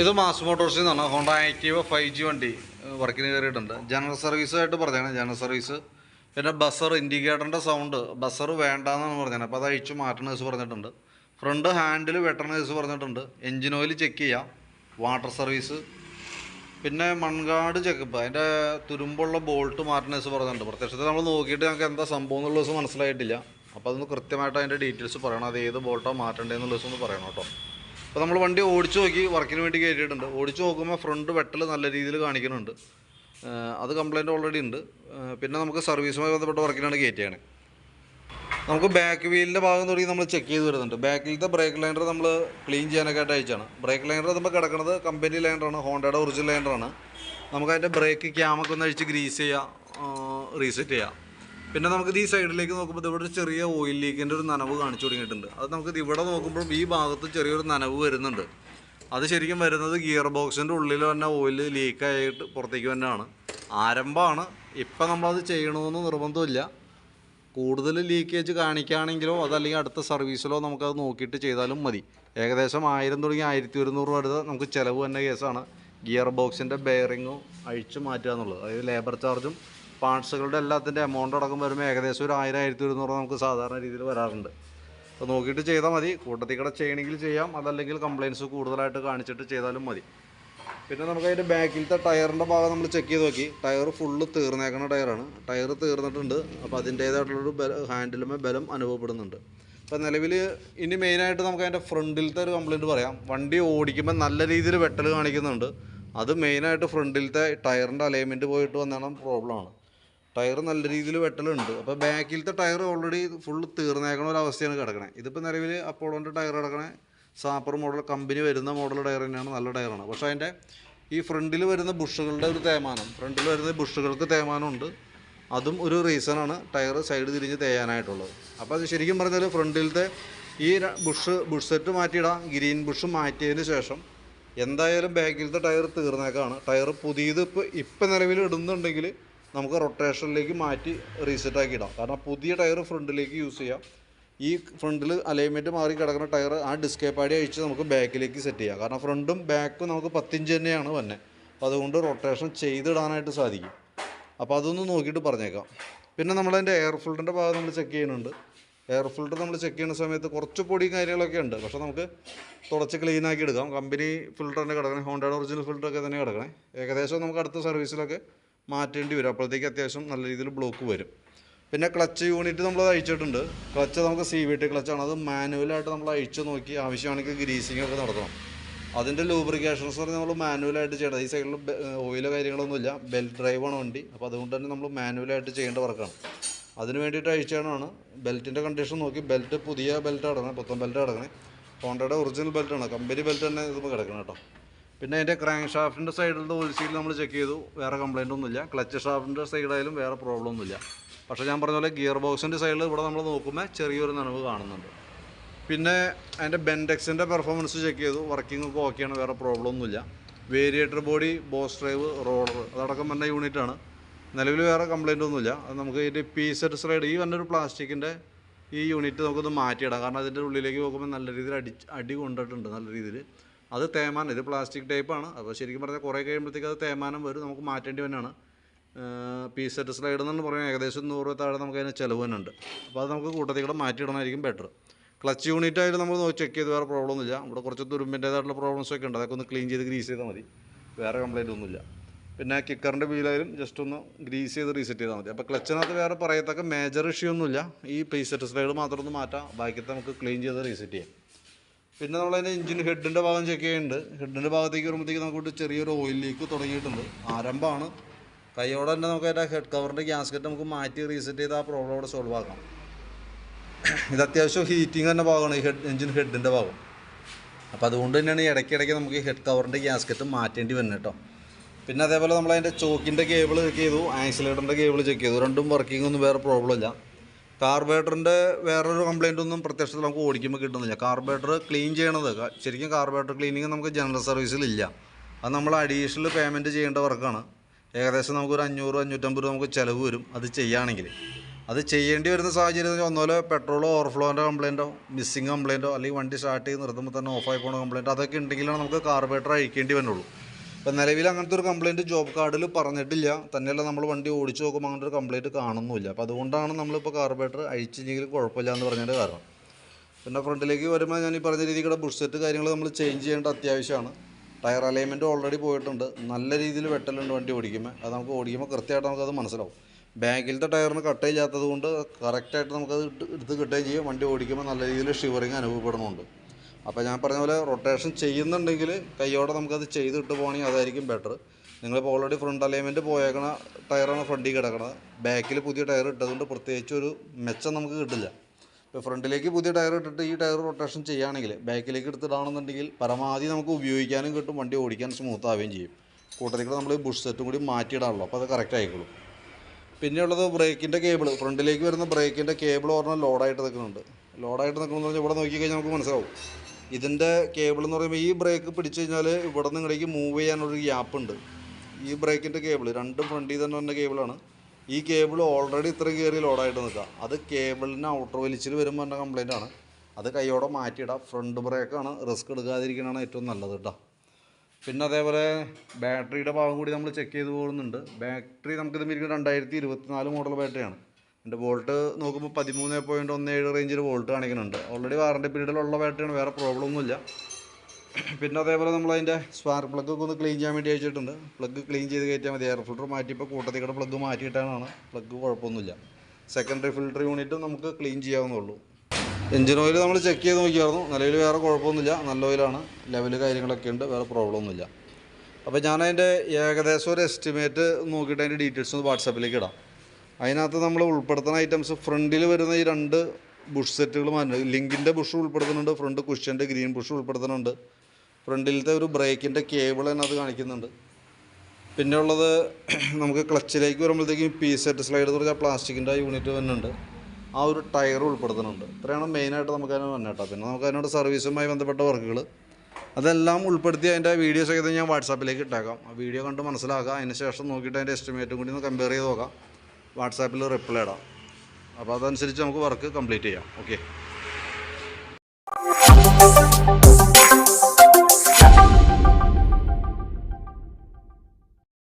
ഇത് മാസ് മോട്ടോഴ്സിൽ നിന്നാണ് Honda active five G വണ്ടി വർക്കിന് കയറിയിട്ടുണ്ട്. ജനറൽ സർവീസായിട്ട് പറഞ്ഞാണ് ജനറൽ സർവീസ്. പിന്നെ ബസർ ഇൻഡിക്കേറ്ററിന്റെ സൗണ്ട് ബസർ വേണ്ടാന്നാണ് പറഞ്ഞത്. അപ്പോൾ അത് അഴിച്ച് മാറ്റണ പറഞ്ഞിട്ടുണ്ട്. ഫ്രണ്ട് ഹാൻഡിൽ വെട്ടണ പറഞ്ഞിട്ടുണ്ട്. എൻജിൻ ഓയിൽ ചെക്ക് ചെയ്യാം. Water service. പിന്നെ മൺകാട് ചെക്കപ്പ് അതിന്റെ തുരുമ്പുള്ള ബോൾട്ട് കേസ് പറഞ്ഞിട്ടുണ്ട്. പ്രത്യക്ഷത്തിൽ നമ്മൾ നോക്കിയിട്ട് ഞങ്ങൾക്ക് എന്താ സംഭവം എന്നുള്ള ദിവസം മനസ്സിലായിട്ടില്ല. അപ്പോൾ അതൊന്ന് കൃത്യമായിട്ട് അതിന്റെ ഡീറ്റെയിൽസ് പറയണം. അത് ഏത് ബോൾട്ടാണ് മാറ്റേണ്ടതെന്നുള്ള ദിവസം ഒന്ന് പറയണം കേട്ടോ. അപ്പോൾ നമ്മൾ വണ്ടി ഓടിച്ചു നോക്കി വർക്കിന് വേണ്ടി കയറ്റിയിട്ടുണ്ട് ഓടിച്ചു നോക്കുമ്പോൾ ഫ്രണ്ട് വെട്ടൽ നല്ല രീതിയിൽ കാണിക്കുന്നുണ്ട്. അത് കംപ്ലൈന്റ് ഓൾറെഡി ഉണ്ട്. പിന്നെ നമുക്ക് സർവീസുമായി ബന്ധപ്പെട്ട വർക്കിനാണ് കയറ്റിയാണ് നമുക്ക് ബാക്ക് വീലിന്റെ ഭാഗം തുടങ്ങി നമ്മൾ ചെക്ക് ചെയ്ത് വരുന്നുണ്ട്. ബാക്കിലത്തെ ബ്രേക്ക് ലൈനർ നമ്മൾ ക്ലീൻ ചെയ്യാനൊക്കെ ആയിട്ട് അയച്ചാണ്. ബ്രേക്ക് ലൈനർ നമ്മൾ കിടക്കുന്നത് കമ്പനി ലൈനറാണ് ഹോണ്ടയുടെ ഒറിജിനൽ ലൈനറാണ് നമുക്ക് അതിന്റെ ബ്രേക്ക് ക്യാമൊക്കെ ഒന്ന് അഴിച്ച് ഗ്രീസ് ചെയ്യാം റീസെറ്റ് ചെയ്യാം. പിന്നെ നമുക്ക് ഈ സൈഡിലേക്ക് നോക്കുമ്പോൾ ഇവിടെ ഒരു ചെറിയ ഓയിൽ ലീക്കിന്റെ ഒരു നനവ് കാണിച്ചു തുടങ്ങിയിട്ടുണ്ട്. അത് നമുക്ക് ഇവിടെ നോക്കുമ്പോൾ ഈ ഭാഗത്ത് ചെറിയൊരു നനവ് വരുന്നുണ്ട്. അത് ശരിക്കും വരുന്നത് ഗിയർ ബോക്സിന്റെ ഉള്ളിൽ തന്നെ ഓയിൽ ലീക്കായിട്ട് പുറത്തേക്ക് തന്നെയാണ് ആരംഭമാണ്. ഇപ്പം നമ്മളത് ചെയ്യണമെന്ന് നിർബന്ധമില്ല. കൂടുതൽ ലീക്കേജ് കാണിക്കുകയാണെങ്കിലോ അതല്ലെങ്കിൽ അടുത്ത സർവീസിലോ നമുക്കത് നോക്കിയിട്ട് ചെയ്താലും മതി. ഏകദേശം ആയിരം തുടങ്ങി ആയിരത്തി ഒരുന്നൂറ് അടുത്ത് നമുക്ക് ചിലവ് തന്നെ കേസാണ് ഗിയർ ബോക്സിന്റെ ബെയറിങ്ങും അഴിച്ചു മാറ്റുക എന്നുള്ളത്. അതായത് ലേബർ ചാർജും പാർട്സുകളുടെ എല്ലാത്തിന്റെ എമൗണ്ട് അടക്കം വരുമ്പോൾ ഏകദേശം ഒരു ആയിരം ആയിരത്തി ഒരുന്നൂറ് നമുക്ക് സാധാരണ രീതിയിൽ വരാറുണ്ട്. അപ്പോൾ നോക്കിയിട്ട് ചെയ്താൽ മതി. കൂട്ടത്തിൽ കൂടെ ചെയ്യണമെങ്കിൽ ചെയ്യാം. അതല്ലെങ്കിൽ കംപ്ലയിൻസ് കൂടുതലായിട്ട് കാണിച്ചിട്ട് ചെയ്താലും മതി. പിന്നെ നമുക്ക് അതിന്റെ ബാക്കിലത്തെ ടയറിന്റെ ഭാഗം നമ്മൾ ചെക്ക് ചെയ്ത് നോക്കി. ടയർ ഫുള്ള് തീർന്നേക്കുന്ന ടയറാണ്. ടയർ തീർന്നിട്ടുണ്ട്. അപ്പോൾ അതിന്റേതായിട്ടുള്ളൊരു ബല ഹാൻഡിലുമേ ബലം അനുഭവപ്പെടുന്നുണ്ട്. അപ്പോൾ നിലവിൽ ഇനി മെയിനായിട്ട് നമുക്ക് അതിന്റെ ഫ്രണ്ടിലത്തെ ഒരു കംപ്ലയിന്റ് പറയാം. വണ്ടി ഓടിക്കുമ്പോൾ നല്ല രീതിയിൽ വെട്ടൽ കാണിക്കുന്നുണ്ട്. അത് മെയിനായിട്ട് ഫ്രണ്ടിലത്തെ ടയറിന്റെ അലൈൻമെന്റ് പോയിട്ട് വന്നാണ് പ്രോബ്ലമാണ് ടയർ നല്ല രീതിയിൽ വെട്ടലുണ്ട്. അപ്പോൾ ബാക്കിലത്തെ ടയർ ഓൾറെഡി ഫുൾ തീർന്നേക്കണ ഒരു അവസ്ഥയാണ് കിടക്കണേ. ഇതിപ്പോൾ നിലവിൽ അപ്പോളോന്റെ ടയർ കിടക്കണേ സാപ്പർ മോഡൽ കമ്പനി വരുന്ന മോഡൽ ടയർ തന്നെയാണ് നല്ല ടയറാണ്. പക്ഷേ അതിന്റെ ഈ ഫ്രണ്ടിൽ വരുന്ന ബുഷുകളുടെ ഒരു തേമാനം ഫ്രണ്ടിൽ വരുന്ന ബുഷുകൾക്ക് തേമാനമുണ്ട് അതും ഒരു റീസണാണ് ടയർ സൈഡ് തിരിഞ്ഞ് തേയാനായിട്ടുള്ളത്. അപ്പോൾ അത് ശരിക്കും പറഞ്ഞാൽ ഫ്രണ്ടിലത്തെ ഈ ബുഷ് ബുഷ് സെറ്റ് മാറ്റിയിടാം ഗ്രീൻ ബുഷ് മാറ്റിയതിന് ശേഷം എന്തായാലും ബാക്കിലത്തെ ടയർ തീർന്നേക്കാണ്. ടയർ പുതിയത് ഇപ്പോൾ ഇപ്പം നിലവിൽ ഇടുന്നുണ്ടെങ്കിൽ നമുക്ക് റൊട്ടേഷനിലേക്ക് മാറ്റി റീസെറ്റ് ആക്കി ഇടാം. കാരണം പുതിയ ടയർ ഫ്രണ്ടിലേക്ക് യൂസ് ചെയ്യാം. ഈ ഫ്രണ്ടിൽ അലൈൻമെന്റ് മാറി കിടക്കുന്ന ടയർ ആ ഡിസ്കേ പാടി അഴിച്ച് നമുക്ക് ബാക്കിലേക്ക് സെറ്റ് ചെയ്യാം. കാരണം ഫ്രണ്ടും ബാക്കും നമുക്ക് പത്തിഞ്ച് തന്നെയാണ് വന്നെ. അപ്പോൾ അതുകൊണ്ട് റൊട്ടേഷൻ ചെയ്തിടാനായിട്ട് സാധിക്കും. അപ്പോൾ അതൊന്ന് നോക്കിയിട്ട് പറഞ്ഞേക്കാം. പിന്നെ നമ്മളതിന്റെ എയർ ഫിൽറ്ററിന്റെ ഭാഗം നമ്മൾ ചെക്ക് ചെയ്യുന്നുണ്ട്. എയർ ഫിൽറ്റർ നമ്മൾ ചെക്ക് ചെയ്യുന്ന സമയത്ത് കുറച്ച് പൊടിയും കാര്യങ്ങളൊക്കെ ഉണ്ട്. പക്ഷേ നമുക്ക് തുടച്ച് ക്ലീൻ ആക്കി എടുക്കാം. കമ്പനി ഫിൽറ്ററിന്റെ കിടക്കണേ ഹോണ്ടയുടെ ഒറിജിനൽ ഫിൽറ്ററൊക്കെ തന്നെ കിടക്കണേ. ഏകദേശം നമുക്ക് അടുത്ത സർവീസിലൊക്കെ മാറ്റേണ്ടി വരും. അപ്പോഴത്തേക്ക് അത്യാവശ്യം നല്ല രീതിയിൽ ബ്ലോക്ക് വരും. പിന്നെ ക്ലച്ച് യൂണിറ്റ് നമ്മൾ അയച്ചിട്ടുണ്ട് ക്ലച്ച് നമുക്ക് സി വി ടി ക്ലച്ചാണ് അത് മാനുവലായിട്ട് നമ്മൾ അഴിച്ച് നോക്കി ആവശ്യമാണെങ്കിൽ ഗ്രീസിംഗ് ഒക്കെ നടത്തണം. അതിന്റെ ലൂബ്രിക്കേഷൻസ് പറഞ്ഞാൽ നമ്മൾ മാനുവലായിട്ട് ചെയ്യേണ്ടത് ഈ സൈഡിൽ ഓയിലോ കാര്യങ്ങളൊന്നുമില്ല ബെൽറ്റ് ഡ്രൈവാണ് വണ്ടി. അപ്പോൾ അതുകൊണ്ട് തന്നെ നമ്മൾ മാനുവലായിട്ട് ചെയ്യേണ്ട വർക്കാണ് അതിന് വേണ്ടിയിട്ട് അഴിച്ചാണ് ബെൽറ്റിന്റെ കണ്ടീഷൻ നോക്കി. ബെൽറ്റ് പുതിയ ബെൽറ്റ് അടങ്ങണം പുത്തൻ ബെൽറ്റ് അടങ്ങണേ ഹോണ്ടയുടെ ഒറിജിനൽ ബെൽറ്റാണ് കമ്പനി ബെൽറ്റ് തന്നെ ഇത് കിടക്കണം കേട്ടോ. പിന്നെ അതിന്റെ ക്രാങ്ക് ഷാഫ്റ്റിന്റെ സൈഡിലുള്ള ഓയിൽ സീൽ നമ്മൾ ചെക്ക് ചെയ്തു. വേറെ കംപ്ലൈന്റ് ഒന്നുമില്ല. ക്ലച്ച് ഷാഫ്റ്റിന്റെ സൈഡായാലും വേറെ പ്രോബ്ലം ഒന്നുമില്ല. പക്ഷേ ഞാൻ പറഞ്ഞ പോലെ ഗിയർ ബോക്സിന്റെ സൈഡിൽ ഇവിടെ നമ്മൾ നോക്കുമ്പോൾ ചെറിയൊരു നനവ് കാണുന്നുണ്ട്. പിന്നെ അതിന്റെ ബെൻഡെക്സിന്റെ പെർഫോമൻസ് ചെക്ക് ചെയ്തു. വർക്കിംഗ് ഒക്കെ ഓക്കെയാണ് വേറെ പ്രോബ്ലം ഒന്നുമില്ല. Variator body boss drive roller അതടക്കം വന്ന യൂണിറ്റാണ് നിലവിൽ വേറെ കംപ്ലൈന്റ് ഒന്നുമില്ല. അത് നമുക്ക് ഇതിന്റെ പി സെറ്റ് സ്ലൈഡ് ഈ വന്നൊരു പ്ലാസ്റ്റിക്കിന്റെ ഈ യൂണിറ്റ് നമുക്കൊന്ന് മാറ്റിയിടാം. കാരണം അതിന്റെ ഉള്ളിലേക്ക് നോക്കുമ്പോൾ നല്ല രീതിയിൽ അടി അടി കൊണ്ടിട്ടുണ്ട് നല്ല രീതിയിൽ അത് തേമാനം ഇത് പ്ലാസ്റ്റിക് ടൈപ്പാണ്. അപ്പോൾ ശരിക്കും പറഞ്ഞാൽ കുറേ കഴിയുമ്പോഴത്തേക്ക് അത് തേമാനം വരും നമുക്ക് മാറ്റേണ്ടി തന്നെയാണ് പി സെറ്റ് സ്ലൈഡ് എന്ന് പറയുന്നത് ഏകദേശം നൂറ് രൂപ താഴെ നമുക്ക് അതിന് ചിലവ് തന്നെ ഉണ്ട് അപ്പോൾ അത് നമുക്ക് കൂട്ടത്തിൽ കൂടെ മാറ്റിയിടണമായിരിക്കും ബെറ്റർ ക്ലച്ച് യൂണിറ്റ് ആയിട്ട് നമ്മൾ ചെക്ക് ചെയ്ത് വേറെ പ്രോബ്ലം ഒന്നുമില്ല. ഇവിടെ കുറച്ച് തുരുമ്പിന്റേതായിട്ടുള്ള പ്രോബ്ലംസ് ഒക്കെ ഉണ്ട്. അതൊക്കെ ഒന്ന് ക്ലീൻ ചെയ്ത് ഗ്രീസ് ചെയ്താൽ മതി. വേറെ കംപ്ലൈന്റ് ഒന്നുമില്ല. പിന്നെ കിക്കറിന്റെ വീലായാലും ജസ്റ്റ് ഒന്ന് ഗ്രീസ് ചെയ്ത് റീസെറ്റ് ചെയ്താൽ മതി. അപ്പോൾ ക്ലച്ചിനകത്ത് വേറെ പറയത്തക്ക മേജർ ഇഷ്യൂ ഒന്നുമില്ല. ഈ പി സെറ്റ് സ്ലൈഡ് മാത്രം ഒന്ന് മാറ്റാം. ബാക്കിത്തെ നമുക്ക് ക്ലീൻ ചെയ്ത് റീസെറ്റ് ചെയ്യാം. പിന്നെ നമ്മളതിന്റെ എഞ്ചിൻ ഹെഡിന്റെ ഭാഗം ചെക്ക് ചെയ്യുന്നുണ്ട്. ഹെഡിന്റെ ഭാഗത്തേക്ക് വരുമ്പോഴത്തേക്ക് നമുക്ക് ചെറിയൊരു ഓയിൽ ലീക്ക് തുടങ്ങിയിട്ടുണ്ട്. ആരംഭമാണ്. കൈയോടെ തന്നെ നമുക്ക് അതിന്റെ ഹെഡ് കവറിന്റെ ഗ്യാസ്കറ്റ് നമുക്ക് മാറ്റി റീസെറ്റ് ചെയ്ത് ആ പ്രോബ്ലം അവിടെ സോൾവ് ആക്കാം. ഇത് അത്യാവശ്യം ഹീറ്റിംഗ് തന്നെ ഭാഗമാണ് ഈ ഹെഡ് എഞ്ചിൻ ഹെഡിന്റെ ഭാഗം. അപ്പോൾ അതുകൊണ്ട് തന്നെയാണ് ഇടയ്ക്കിടയ്ക്ക് നമുക്ക് ഹെഡ് കവറിന്റെ ഗ്യാസ്കറ്റ് മാറ്റേണ്ടി വരുന്നത് കേട്ടോ പിന്നെ അതേപോലെ നമ്മൾ അതിന്റെ ചോക്കിന്റെ കേബിൾ ചെക്ക് ചെയ്തു ആക്സിലേറ്ററിന്റെ കേബിൾ ചെക്ക് ചെയ്തു. രണ്ടും വർക്കിംഗ് ഒന്നും വേറെ പ്രോബ്ലം ഇല്ല. കാർബേറ്ററിന്റെ വേറൊരു കംപ്ലൈന്റ് ഒന്നും പ്രത്യക്ഷത്തിൽ നമുക്ക് ഓടിക്കുമ്പോൾ കിട്ടുന്നില്ല. കാർബേറ്റർ ക്ലീൻ ചെയ്യണത്. ശരിക്കും കാർബേറ്റർ ക്ലീനിങ് നമുക്ക് ജനറൽ സർവീസിലില്ല അത് നമ്മൾ അഡീഷണൽ പേയ്മെന്റ് ചെയ്യേണ്ട വർക്കാണ്. ഏകദേശം നമുക്കൊരു അഞ്ഞൂറ് അഞ്ഞൂറ്റമ്പത് നമുക്ക് ചിലവ് വരും അത് ചെയ്യുകയാണെങ്കിൽ അത് ചെയ്യേണ്ടി വരുന്ന സാഹചര്യം ഒന്നുപോലെ പെട്രോളോ ഓവർഫ്ലോന്റെ കംപ്ലയിന്റോ മിസ്സിങ് കംപ്ലയിന്റോ അല്ലെങ്കിൽ വണ്ടി സ്റ്റാർട്ട് ചെയ്ത് നിർത്തുമ്പോൾ തന്നെ ഓഫായി പോകുന്ന കംപ്ലയിന്റോ അതൊക്കെ ഉണ്ടെങ്കിലാണ് നമുക്ക് കാർബേറ്റർ അഴിക്കേണ്ടി വരുന്നുള്ളൂ. ഇപ്പം നിലവിൽ അങ്ങനത്തെ ഒരു കംപ്ലയിന്റ് ജോബ് കാർഡിൽ പറഞ്ഞിട്ടില്ല. തന്നെയല്ല നമ്മൾ വണ്ടി ഓടിച്ച് നോക്കുമ്പോൾ അങ്ങനത്തെ ഒരു കംപ്ലയിന്റ് കാണുന്നുമില്ല. അപ്പോൾ അതുകൊണ്ടാണ് നമ്മളിപ്പോൾ കാർബേറ്റർ അഴിച്ചില്ലെങ്കിൽ കുഴപ്പമില്ല എന്ന് പറഞ്ഞതിന്റെ കാരണം. പിന്നെ ഫ്രണ്ടിലേക്ക് വരുമ്പോൾ ഞാൻ ഈ പറഞ്ഞ രീതിക്കുള്ള ബുഷ് സെറ്റ് കാര്യങ്ങൾ നമ്മൾ ചേഞ്ച് ചെയ്യേണ്ട അത്യാവശ്യമാണ്. ടയർ അലൈൻമെന്റ് ഓൾറെഡി പോയിട്ടുണ്ട്. നല്ല രീതിയിൽ വെട്ടലുണ്ട് വണ്ടി ഓടിക്കുമ്പോൾ അത് നമുക്ക് ഓടിക്കുമ്പോൾ കൃത്യമായിട്ട് നമുക്കത് മനസ്സിലാവും. ബാക്കിലത്തെ ടയറിന് കട്ടയില്ലാത്തത് കൊണ്ട് കറക്റ്റായിട്ട് നമുക്കത് എടുത്ത് കിട്ടുകയും ചെയ്യും. വണ്ടി ഓടിക്കുമ്പോൾ നല്ല രീതിയിൽ ഷിവറിങ് അനുഭവപ്പെടുന്നുണ്ട്. അപ്പോൾ ഞാൻ പറഞ്ഞ പോലെ റൊട്ടേഷൻ ചെയ്യുന്നുണ്ടെങ്കിൽ കൈയോടെ നമുക്കത് ചെയ്തിട്ട് പോകണമെങ്കിൽ അതായിരിക്കും ബെറ്റർ നിങ്ങളിപ്പോൾ ഓൾറെഡി ഫ്രണ്ട് അലൈൻമെന്റ് പോയേക്കണ ടയറാണ് ഫ്രണ്ടിൽ കിടക്കണത് ബാക്കിൽ പുതിയ ടയർ ഇട്ടതുകൊണ്ട് പ്രത്യേകിച്ച് ഒരു മെച്ചം നമുക്ക് കിട്ടില്ല. ഇപ്പോൾ ഫ്രണ്ടിലേക്ക് പുതിയ ടയർ ഇട്ടിട്ട് ഈ ടയർ റൊട്ടേഷൻ ചെയ്യുകയാണെങ്കിൽ ബാക്കിലേക്ക് എടുത്തിടാണെന്നുണ്ടെങ്കിൽ പരമാവധി നമുക്ക് ഉപയോഗിക്കാനും കിട്ടും വണ്ടി ഓടിക്കാൻ സ്മൂത്ത് ആവുകയും ചെയ്യും. കൂട്ടത്തിൽ കൂടെ നമ്മൾ ബുഷ് സെറ്റും കൂടി മാറ്റിയിടാണല്ലോ അപ്പോൾ അത് കറക്റ്റ് ആയിക്കോളും. പിന്നെയുള്ളത് ബ്രേക്കിന്റെ കേബിൾ ഫ്രണ്ടിലേക്ക് വരുന്ന ബ്രേക്കിന്റെ കേബിൾ പറഞ്ഞാൽ ലോഡായിട്ട് നിൽക്കുന്നുണ്ട്. ലോഡായിട്ട് നിൽക്കണമെന്ന് പറഞ്ഞാൽ ഇവിടെ നോക്കിക്കഴിഞ്ഞാൽ നമുക്ക് മനസ്സിലാവും. ഇതിന്റെ കേബിൾ എന്ന് പറയുമ്പോൾ ഈ ബ്രേക്ക് പിടിച്ചു കഴിഞ്ഞാൽ ഇവിടെ നിന്ന് ഇങ്ങടേക്ക് മൂവ് ചെയ്യാനുള്ളൊരു ഗ്യാപ്പ് ഉണ്ട്. ഈ ബ്രേക്കിന്റെ കേബിൾ രണ്ടും ഫ്രണ്ടിൽ തന്നെ വന്ന കേബിളാണ് ഈ കേബിൾ ഓൾറെഡി ഇത്ര കയറി ലോഡായിട്ട് നിൽക്കുക. അത് കേബിളിന് ഔട്ടർ വലിച്ചിൽ വരുമ്പോൾ എന്റെ കംപ്ലൈന്റ് ആണ്. അത് കൈയോടെ മാറ്റിയിടാം. ഫ്രണ്ട് ബ്രേക്കാണ് റിസ്ക് എടുക്കാതിരിക്കണതാണ് ഏറ്റവും നല്ലത് കേട്ടോ പിന്നെ അതേപോലെ ബാറ്ററിയുടെ ഭാഗം കൂടി നമ്മൾ ചെക്ക് ചെയ്ത് പോകുന്നുണ്ട്. ബാറ്ററി നമുക്കിത് ഇരിക്കുന്നത് രണ്ടായിരത്തി ഇരുപത്തിനാല് മോഡൽ ബാറ്ററിയാണ് എന്റെ വോൾട്ട് നോക്കുമ്പോൾ പതിമൂന്ന് പോയിന്റ് ഒന്ന് ഏഴ് റേഞ്ചിൽ വോൾട്ട് കാണിക്കുന്നുണ്ട്. ഓൾറെഡി വാറണ്ടി പീരീഡിലുള്ള ബാറ്ററിയാണ് വേറെ പ്രോബ്ലം ഒന്നുമില്ല. പിന്നെ അതേപോലെ നമ്മൾ അതിന്റെ സ്പാർക്ക് പ്ലഗ് ഒക്കെ ഒന്ന് ക്ലീൻ ചെയ്യാൻ വേണ്ടി അയച്ചിട്ടുണ്ട് പ്ലഗ് ക്ലീൻ ചെയ്ത് കയറ്റിയാൽ മതി. എയർ ഫിൽറ്റർ മാറ്റിയപ്പോൾ കൂട്ടത്തിക്കടെ പ്ലഗ് മാറ്റിയിട്ടാണ്. പ്ലഗ് കുഴപ്പമൊന്നുമില്ല. സെക്കൻഡറി ഫിൽറ്റർ യൂണിറ്റും നമുക്ക് ക്ലീൻ ചെയ്യാവുന്നുള്ളൂ എഞ്ചിൻ ഓയിൽ നമ്മൾ ചെക്ക് ചെയ്ത് നോക്കിയായിരുന്നു. നിലവിൽ വേറെ കുഴപ്പമൊന്നുമില്ല. നല്ല ഓയിലാണ് ലെവൽ കാര്യങ്ങളൊക്കെ ഉണ്ട്. വേറെ പ്രോബ്ലം ഒന്നുമില്ല. അപ്പോൾ ഞാൻ അതിന്റെ ഏകദേശം ഒരു എസ്റ്റിമേറ്റ് നോക്കിയിട്ട് അതിന്റെ ഡീറ്റെയിൽസ് ഒന്ന് വാട്സാപ്പിലേക്ക് ഇടാം. അതിനകത്ത് നമ്മൾ ഉൾപ്പെടുത്തുന്ന ഐറ്റംസ് ഫ്രണ്ടിൽ വരുന്ന ഈ രണ്ട് ബുഷ് സെറ്റുകൾ മാറ്റുന്നുണ്ട് ലിങ്കിന്റെ ബുഷ് ഉൾപ്പെടുത്തുന്നുണ്ട് ഫ്രണ്ട് കുഷ്യന്റെ ഗ്രീൻ ബുഷ് ഉൾപ്പെടുത്തുന്നുണ്ട്. ഫ്രണ്ടിലത്തെ ഒരു ബ്രേക്കിന്റെ കേബിൾ അതിനകത്ത് കാണിക്കുന്നുണ്ട്. പിന്നെ ഉള്ളത് നമുക്ക് ക്ലച്ചിലേക്ക് വരുമ്പോഴത്തേക്കും പി സെറ്റ് സ്ലൈഡ് എന്ന് പറഞ്ഞാൽ പ്ലാസ്റ്റിക്കിന്റെ യൂണിറ്റ് വരുന്നുണ്ട് ആ ഒരു ടയർ ഉൾപ്പെടുത്തുന്നുണ്ട്. ഇത്രയാണ് മെയിനായിട്ട് നമുക്ക് അതിന് വന്നേട്ടോ പിന്നെ നമുക്ക് അതിനോട് സർവീസുമായി ബന്ധപ്പെട്ട വർക്കുകൾ അതെല്ലാം ഉൾപ്പെടുത്തി അതിന്റെ വീഡിയോസ് ഒക്കെ ഞാൻ വാട്സാപ്പിലേക്ക് ഇട്ടേക്കാം. ആ വീഡിയോ കണ്ട് മനസ്സിലാക്കാം അതിന് ശേഷം നോക്കിയിട്ട് അതിന്റെ എസ്റ്റിമേറ്റും കൂടി ഒന്ന് കമ്പയർ ചെയ്ത് നോക്കാം. വാട്സാപ്പിൽ റിപ്ലൈ ഇടാം. അപ്പോൾ അതനുസരിച്ച് നമുക്ക് വർക്ക് കംപ്ലീറ്റ് ചെയ്യാം. ഓക്കെ.